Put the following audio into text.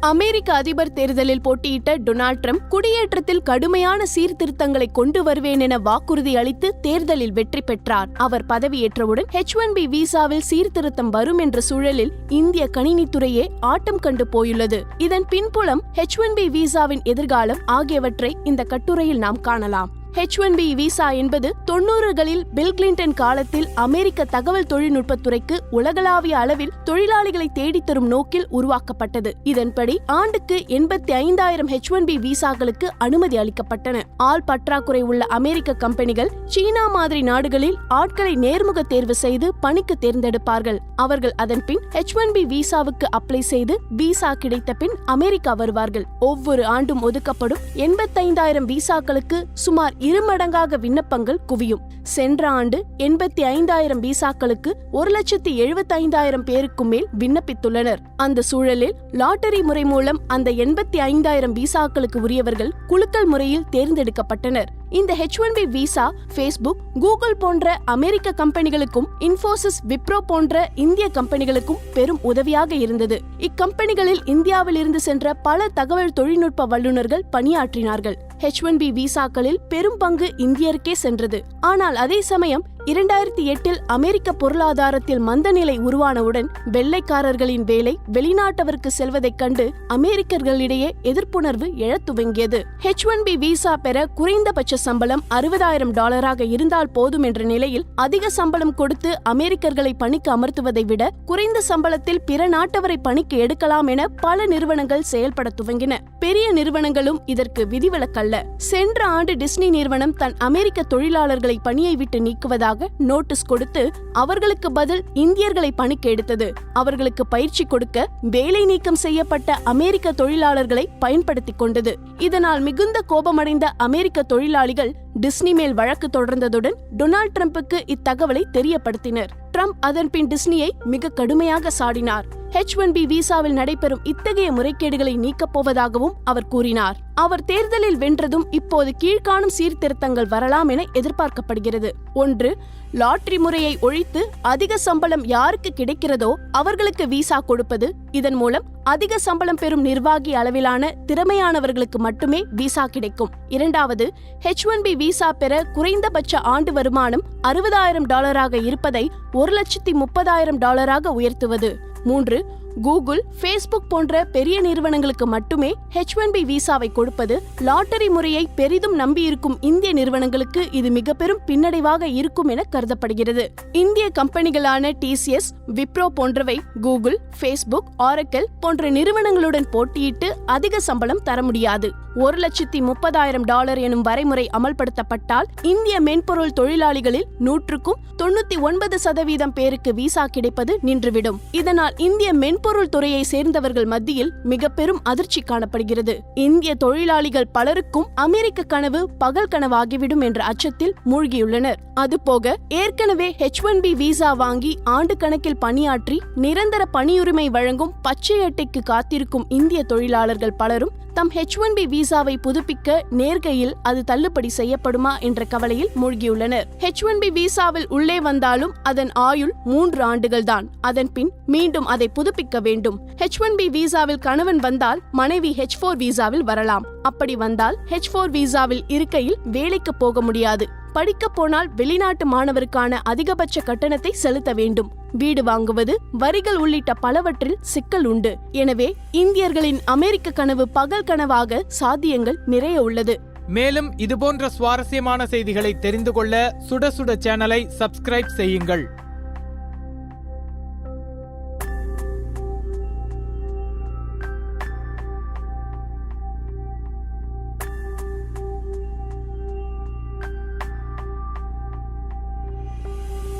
அமெரிக்க அதிபர் தேர்தலில் போட்டியிட்ட டொனால்ட் ட்ரம்ப் குடியேற்றத்தில் கடுமையான சீர்திருத்தங்களை கொண்டு வருவேன் என வாக்குறுதி அளித்து தேர்தலில் வெற்றி பெற்றார். அவர் பதவியேற்றவுடன் ஹெச் ஒன் பி விசாவில் சீர்திருத்தம் வரும் என்ற சூழலில் இந்திய கணினித்துறையே ஆட்டம் கண்டு போயுள்ளது. இதன் பின்புலம் ஹெச் ஒன் பி விசாவின் எதிர்காலம் ஆகியவற்றை இந்த கட்டுரையில் நாம் காணலாம். ஹெச் ஒன் பி விசா என்பது தொன்னூறுகளில் பில் கிளின்டன் காலத்தில் அமெரிக்க தகவல் தொழில்நுட்பத்துறைக்கு உலகளாவிய அளவில் தொழிலாளிகளை தேடித்தரும் நோக்கில் உருவாக்கப்பட்டது. இதன்படி ஆண்டுக்கு எண்பத்தி ஐந்தாயிரம் ஹெச் ஒன் பி விசாக்களுக்கு அனுமதி அளிக்கப்பட்டன. ஆள் பற்றாக்குறை உள்ள அமெரிக்க கம்பெனிகள் சீனா மாதிரி நாடுகளில் ஆட்களை நேர்முக தேர்வு செய்து பணிக்கு தேர்ந்தெடுப்பார்கள். அவர்கள் அதன் பின் ஹெச் ஒன் பி விசாவுக்கு அப்ளை செய்து விசா கிடைத்த பின் அமெரிக்கா வருவார்கள். ஒவ்வொரு ஆண்டும் ஒதுக்கப்படும் எண்பத்தைந்தாயிரம் விசாக்களுக்கு சுமார் இருமடங்காக விண்ணப்பங்கள் குவியும். சென்ற ஆண்டு எண்பத்தி ஐந்தாயிரம் விசாக்களுக்கு ஒரு லட்சத்தி எழுபத்தைந்தாயிரம் பேருக்கு மேல் விண்ணப்பித்துள்ளனர். அந்த சூழலில் லாட்டரி முறை மூலம் அந்த எண்பத்தி ஐந்தாயிரம் விசாக்களுக்கு உரியவர்கள் குழுக்கள் முறையில் தேர்ந்தெடுக்கப்பட்டனர். இந்த H one B visa Facebook Google போன்ற அமெரிக்க கம்பெனிகளுக்கும் இன்ஃபோசிஸ் விப்ரோ போன்ற இந்திய கம்பெனிகளுக்கும் பெரும் உதவியாக இருந்தது. இக்கம்பெனிகளில் இந்தியாவில் இருந்து சென்ற பல தகவல் தொழில்நுட்ப வல்லுநர்கள் பணியாற்றினார்கள். ஹெச் ஒன் பி விசாக்களில் பெரும் பங்கு இந்தியருக்கே சென்றது. ஆனால் அதே சமயம் இரண்டாயிரத்தி எட்டில் அமெரிக்க பொருளாதாரத்தில் மந்தநிலை உருவானவுடன் வெள்ளைக்காரர்களின் வேலை வெளிநாட்டவருக்கு செல்வதைக் கண்டு அமெரிக்கர்களிடையே எதிர்ப்புணர்வு எழத் துவங்கியது. ஹெச் ஒன் பி விசா பெற குறைந்தபட்ச சம்பளம் அறுபதாயிரம் டாலராக இருந்தால் போதும் என்ற நிலையில் அதிக சம்பளம் கொடுத்து அமெரிக்கர்களை பணிக்கு அமர்த்துவதை விட குறைந்த சம்பளத்தில் பிற நாட்டவரை பணிக்கு எடுக்கலாம் என பல நிறுவனங்கள் செயல்பட துவங்கின. பெரிய நிறுவனங்களும் இதற்கு விதிவிலக்கல்ல. சென்ற ஆண்டு டிஸ்னி நிறுவனம் தன் அமெரிக்க தொழிலாளர்களை பணியை விட்டு நீக்குவதாக நோட்டீஸ் கொடுத்து அவர்களுக்கு பதில் இந்தியர்களை பணிக்கு எடுத்தது. அவர்களுக்கு பயிற்சி கொடுக்க வேலை நீக்கம் செய்யப்பட்ட அமெரிக்க தொழிலாளர்களை பயன்படுத்திக் கொண்டது. இதனால் மிகுந்த கோபமடைந்த அமெரிக்க தொழிலாளிகள் டிஸ்னி மேல் வழக்கு தொடர்ந்ததுடன் டொனால்ட் ட்ரம்புக்கு இத்தகவலை தெரியப்படுத்தினர். ட்ரம்ப் அதன்பின் டிஸ்னியை மிக கடுமையாக சாடினார். ஹெச் ஒன் பி விசாவில் நடைபெறும் இத்தகைய முறைகேடுகளை நீக்கப் போவதாகவும் அவர் கூறினார். அவர் தேர்தலில் வென்றதும் இப்போது கீழ்காணும் சீர்திருத்தங்கள் வரலாம் என எதிர்பார்க்கப்படுகிறது. ஒன்று லாட்டரி முறையை ஒழித்து அதிக சம்பளம் யாருக்கு கிடைக்கிறதோ அவர்களுக்கு விசா கொடுப்பது இதன் மூலம் அதிக சம்பளம் பெறும் நிர்வாகி அளவிலான திறமையானவர்களுக்கு மட்டுமே விசா கிடைக்கும். இரண்டாவது ஹெச் ஒன் பி விசா பெற குறைந்தபட்ச ஆண்டு வருமானம் அறுபதாயிரம் டாலராக இருப்பதை ஒரு லட்சத்தி முப்பதாயிரம் டாலராக உயர்த்துவது. மூன்று கூகுள் ஃபேஸ்புக் போன்ற பெரிய நிறுவனங்களுக்கு மட்டுமே ஹெச் ஒன் பி விசாவை கொடுப்பது லாட்டரி முறையை பெரிதும் நம்பியிருக்கும் இந்திய நிறுவனங்களுக்கு இது மிக பெரும் பின்னடைவாக இருக்கும் என கருதப்படுகிறது. இந்திய கம்பெனிகளான டிசிஎஸ் விப்ரோ போன்றவை கூகுள் ஃபேஸ்புக் ஆரக்கல் போன்ற நிறுவனங்களுடன் போட்டியிட்டு அதிக சம்பளம் தர முடியாது. ஒரு லட்சத்தி முப்பதாயிரம் டாலர் எனும் வரைமுறை அமல்படுத்தப்பட்டால் இந்திய மென்பொருள் தொழிலாளிகளில் நூற்றுக்கும் தொண்ணூத்தி ஒன்பது சதவீதம் பேருக்கு விசா கிடைப்பது நின்றுவிடும். இதனால் இந்திய மென்பொருள் துறையை சேர்ந்தவர்கள் மத்தியில் மிக பெரும் அதிர்ச்சி காணப்படுகிறது. இந்திய தொழிலாளிகள் பலருக்கும் அமெரிக்க கனவு பகல் கனவாகிவிடும் என்ற அச்சத்தில் மூழ்கியுள்ளனர். அதுபோக ஏற்கனவே ஹெச் ஒன் பி விசா வாங்கி ஆண்டு கணக்கில் பணியாற்றி நிரந்தர பணியுரிமை வழங்கும் பச்சை அட்டைக்கு காத்திருக்கும் இந்திய தொழிலாளர்கள் பலரும் தம் ஹெச் ஒன் பி விசாவை புதுப்பிக்க நேர்கையில் அது தள்ளுபடி செய்யப்படுமா என்ற கவலையில் மூழ்கியுள்ளனர். ஹெச் ஒன் பி விசாவில் உள்ளே வந்தாலும் அதன் ஆயுள் மூன்று ஆண்டுகள்தான். அதன் பின் மீண்டும் அதை புதுப்பிக்க வேண்டும். ஹெச் ஒன் பி விசாவில் கணவன் வந்தால் மனைவி ஹெச் போர் விசாவில் வரலாம். அப்படி வந்தால் ஹெச் போர் விசாவில் இருக்கையில் வேலைக்கு போக முடியாது. படிக்க போனால் வெளிநாட்டு மாணவருக்கான அதிகபட்ச கட்டணத்தை செலுத்த வேண்டும். வீடு வாங்குவது வரிகள் உள்ளிட்ட பலவற்றில் சிக்கல் உண்டு. எனவே இந்தியர்களின் அமெரிக்க கனவு பகல் கனவாக சாத்தியங்கள் நிறைய உள்ளது. மேலும் இதுபோன்ற சுவாரஸ்யமான செய்திகளை தெரிந்து கொள்ள சுட சுட சேனலை சப்ஸ்கிரைப் செய்யுங்கள்.